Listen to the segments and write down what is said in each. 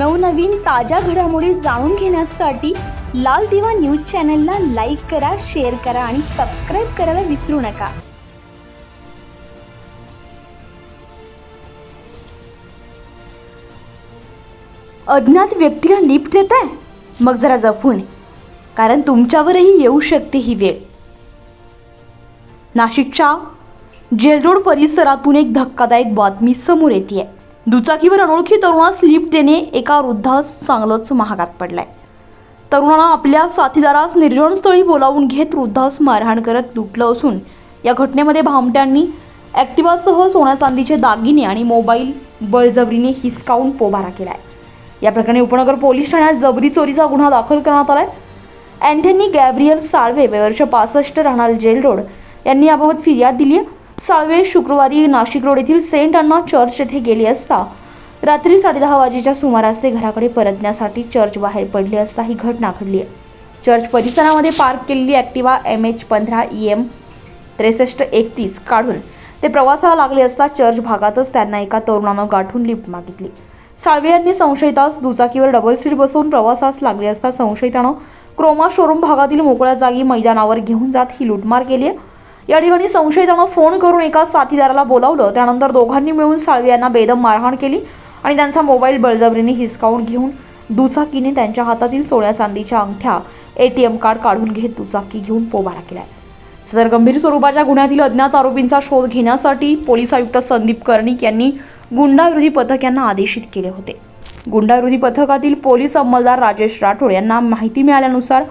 नवनवीन ताज्या घडामोडी जाणून घेण्यासाठी लाल दिवा न्यूज चॅनलला लाईक करा शेअर करा आणि सबस्क्राईब करायला विसरू नका. अज्ञात व्यक्तीला लिफ्ट देत आहे? मग जरा जपून कारण तुमच्यावरही येऊ शकते ही वेळ. नाशिकच्या जेलरोड परिसरातून एक धक्कादायक बातमी समोर येते आहे दुचाकीवर अनोळखी तरुणास लिफ्ट देणे एका वृद्धास चांगलंच महागात पडलाय. तरुणाला आपल्या साथीदारास निर्जनस्थळी बोलावून घेत वृद्धास मारहाण करत लुटलं असून या घटनेमध्ये भामट्यांनी ॲक्टिवासह सोन्या चांदीचे दागिने आणि मोबाईल बळजबरीने हिसकावून पोबारा केलाय. या प्रकरणी उपनगर पोलीस ठाण्यात जबरी चोरीचा गुन्हा दाखल करण्यात आलाय. अँथनी गॅब्रियल साळवे वर्ष पासष्ट राहणार जेल रोड यांनी याबाबत फिर्याद दिली आहे साळवे शुक्रवारी नाशिक रोड येथील सेंट अण्णा चर्च येथे गेले असता रात्री साडेदहा वाजेच्या सुमारास ते घराकडे परतण्यासाठी चर्च बाहेर पडले असता ही घटना घडली. आहे चर्च परिसरामध्ये पार्क केलेली ॲक्टिवा एम एच पंधरा ई एम त्रेसष्ट एकतीस काढून ते प्रवासाला लागले असता चर्च भागातच त्यांना एका तरुणानं गाठून लिफ्ट मागितली. साळवे यांनी संशयितास दुचाकीवर डबल सीट बसवून प्रवासास लागले असता संशयितानं क्रोमा शोरूम भागातील मोकळ्या जागी मैदानावर घेऊन जात ही लूटमार केली आहे. या ठिकाणी संशयितानं फोन करून एका साथीदाराला बोलावलं. त्यानंतर दोघांनी मिळून साळवे यांना बेदम मारहाण केली आणि त्यांचा मोबाईल बळजबरीने हिसकावून घेऊन दुचाकीने त्यांच्या हातातील सोन्या चांदीच्या अंगठ्या एटीएम कार्ड काढून घेत दुचाकी घेऊन पोबारा केलाय. सदर गंभीर स्वरूपाच्या गुन्ह्यातील अज्ञात आरोपींचा शोध घेण्यासाठी पोलीस आयुक्त संदीप कर्णिक यांनी गुंडाविरोधी पथक यांना आदेशित केले होते. गुंडाविरोधी पथकातील पोलीस अंमलदार राजेश राठोड यांना माहिती मिळाल्यानुसार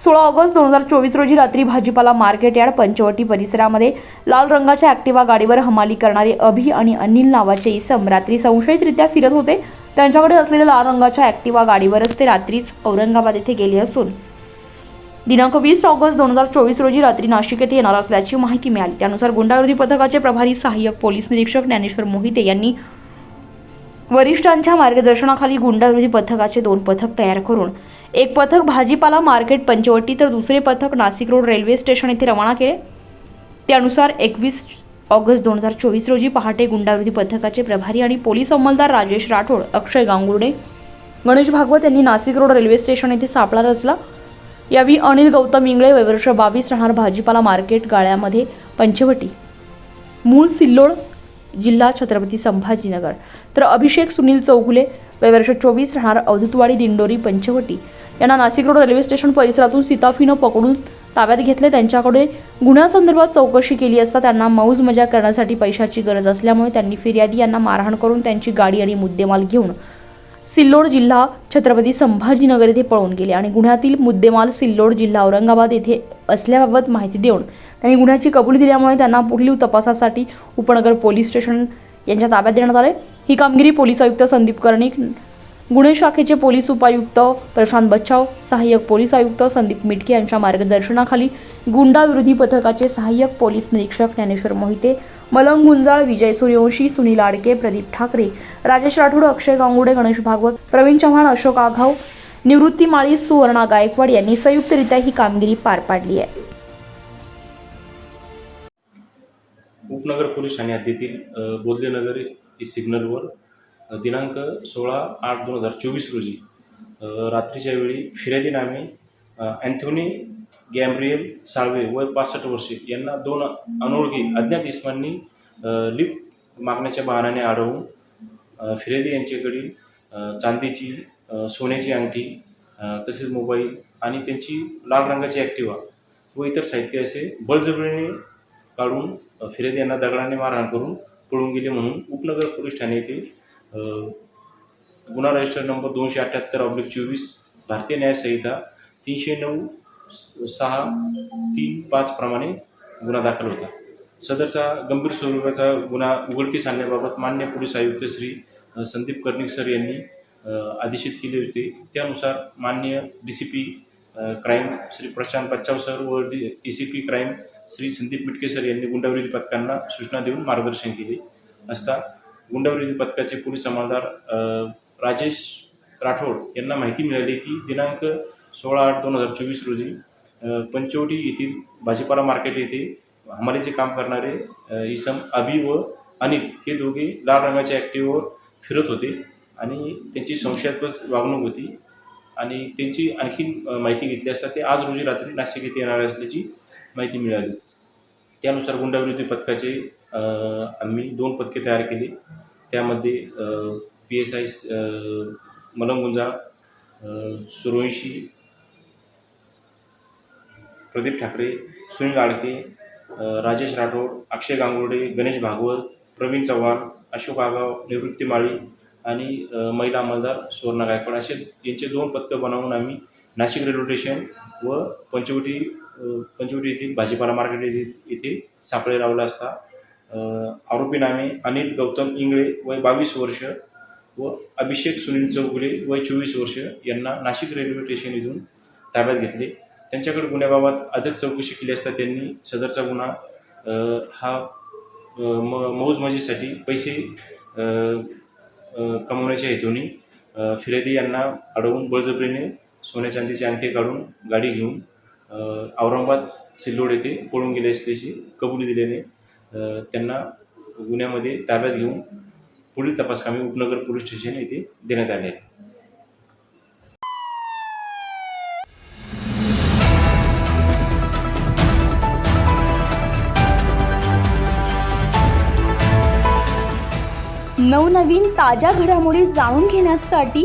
सोळा ऑगस्ट दोन हजार चोवीस रोजी रात्री भाजीपाला मार्केट यार्ड पंचवटी परिसरामध्ये लाल रंगाच्या ॲक्टिवा गाडीवर हमाली करणारे अभि आणि अनिल नावाचे इसम रात्री संशयितरित्या फिरत होते. त्यांच्याकडे असलेल्या लाल रंगाच्या ॲक्टिवा गाडीवरच ते रात्रीच औरंगाबाद येथे गेले असून. दिनांक वीस ऑगस्ट दोन हजार चोवीस रोजी रात्री नाशिक येथे येणार असल्याची माहिती मिळाली. त्यानुसार गुंडाविरोधी पथकाचे प्रभारी सहाय्यक पोलीस निरीक्षक ज्ञानेश्वर मोहिते यांनी वरिष्ठांच्या मार्गदर्शनाखाली गुंडाविरोधी पथकाचे दोन पथक तयार करून एक पथक भाजीपाला मार्केट पंचवटी तर दुसरे पथक नाशिक रोड रेल्वे स्टेशन येथे रवाना केले. त्यानुसार एकवीस ऑगस्ट दोन हजार चोवीस रोजी पहाटे गुंडाविरोधी पथकाचे प्रभारी आणि पोलीस अंमलदार राजेश राठोड अक्षय गांगुर्डे गणेश भागवत यांनी नाशिक रोड रेल्वे स्टेशन येथे सापळा रचला. यावेळी अनिल गौतम इंगळे वैवर्ष बावीस राहणार भाजीपाला मार्केट गाळ्यामध्ये पंचवटी. मूळ सिल्लोड जिल्हा छत्रपती संभाजीनगर. तर अभिषेक सुनील चौगुले वयवर्ष चोवीस राहणार अवधूतवाडी दिंडोरी पंचवटी. यांना नाशिक रोड रेल्वे स्टेशन परिसरातून सीताफीनं पकडून ताब्यात घेतले. त्यांच्याकडे गुन्ह्यासंदर्भात चौकशी केली असता त्यांना मौज मजा करण्यासाठी पैशाची गरज असल्यामुळे त्यांनी फिर्यादी यांना मारहाण करून त्यांची गाडी आणि मुद्देमाल घेऊन सिल्लोड जिल्हा छत्रपती संभाजीनगर येथे पळून गेले आणि गुन्ह्यातील मुद्देमाल सिल्लोड जिल्हा औरंगाबाद येथे असल्याबाबत माहिती देऊन त्यांनी गुन्ह्याची कबुली दिल्यामुळे त्यांना पुढील तपासासाठी उपनगर पोलीस स्टेशन यांच्या ताब्यात देण्यात आले. ही कामगिरी पोलीस आयुक्त संदीप कर्णिक गुन्हे शाखेचे पोलीस उपायुक्त प्रशांत बच्चाव सहाय्यक पोलीस आयुक्त संदीप मिटके यांच्या मार्गदर्शनाखाली गुंडाविरोधी पथकाचे सहाय्यक पोलीस निरीक्षक ज्ञानेश्वर मोहिते मलंग गुंजाळ विजय सूर्यवंशी सुनील आडके प्रदीप ठाकरे राजेश राठोड अक्षय गांगुडे गणेश भागवत प्रवीण चव्हाण अशोक आघाव निवृत्ती माळी सुवर्णा गायकवाड यांनी संयुक्तरित्या ही कामगिरी पार पाडली आहे. उपनगर पोलीस ठाणे हद्दीतील अ, की सिग्नलवर दिनांक सोळा आठ दोन हजार चोवीस रोजी रात्रीच्या वेळी फिर्यादी नामे अँथोनी गॅम्ब्रियल साळवे वय पासष्ट वर्षे यांना दोन अनोळखी अज्ञात इस्मांनी लिप लिफ्ट मागण्याच्या बहाण्याने अडवून फिर्यादी यांच्याकडील चांदीची सोन्याची अंगठी तसेच मोबाईल आणि त्यांची लाल रंगाची ॲक्टिवा व इतर साहित्य असे बळजबरीने काढून फिर्यादी यांना दगडाने मारहाण करून पळून गेले म्हणून उपनगर पोलीस ठाणे येथे गुन्हा रजिस्टर नंबर दोनशे अठ्ठ्याहत्तर ऑब्लिक चोवीस भारतीय न्यायसंहिता तीनशे नऊ सहा तीन पाच प्रमाणे गुन्हा दाखल होता. सदरचा गंभीर स्वरूपाचा गुन्हा उघडकीस आणण्याबाबत मान्य पोलीस आयुक्त श्री संदीप कर्णिक सर यांनी आदेशित केले होते. त्यानुसार मान्य D C P crime Shri Prashant Bachhav sir व D D C P crime Shri Sandeep मिटकेसर यांनी गुंडाविरोधी पथकांना सूचना देऊन मार्गदर्शन केले. असता गुंडाविरोधी पथकाचे पोलीस अंमलदार राजेश राठोड यांना माहिती मिळाली की दिनांक सोळा आठ दोन हजार चोवीस रोजी पंचवटी येथील भाजीपाला मार्केट येथे हमालीचे काम करणारे इसम अभी व अनिल हे दोघे लाल रंगाच्या ॲक्टिव्हवर फिरत होते आणि त्यांची संशयास्पद वागणूक होती आणि त्यांची आणखीन माहिती घेतली असता ते आज रोजी रात्री नाशिक येथे येणार असल्याची माहिती मिळाली. त्यानुसार गुंडाविरोधी पथकाचे आम्ही दोन पथके तयार केली. त्यामध्ये पी एस आय मलंगुंजा अ, प्रदीप ठाकरे सुनील आडके राजेश राठोड अक्षय गांगुर्डे गणेश भागवत प्रवीण चव्हाण अशोक आगाव निवृत्ती माळी आणि महिला अंमलदार सुवर्णा गायकवाड असे यांचे दोन पथकं बनवून आम्ही नाशिक रेल्वे स्टेशन व पंचवटी पंचवटी येथील भाजीपाला मार्केट येथे येथे सापळे लावला असता. आरोपी नामे अनिल गौतम इंगळे वय बावीस वर्ष व अभिषेक सुनील चौगुले वय चोवीस वर्ष यांना नाशिक रेल्वे स्टेशन इथून ताब्यात घेतले. त्यांच्याकडे गुन्ह्याबाबत अधिक चौकशी केली असता त्यांनी सदरचा गुन्हा हा म मौजमजेसाठी पैसे कमवण्याच्या हेतूने अ, फिर्यादी यांना अडवून बळजबरीने सोन्या चांदीचे अंगठे काढून गाडी घेऊन औरंगाबाद सिल्लोड येथे पळून गेले असल्याची कबुली दिल्याने त्यांना गुन्ह्यामध्ये ताब्यात घेऊन पुढील तपासकामी उपनगर पोलीस स्टेशन येथे देण्यात आले आहे नवनवीन ताज्या घडामोडी जाणून घेण्यासाठी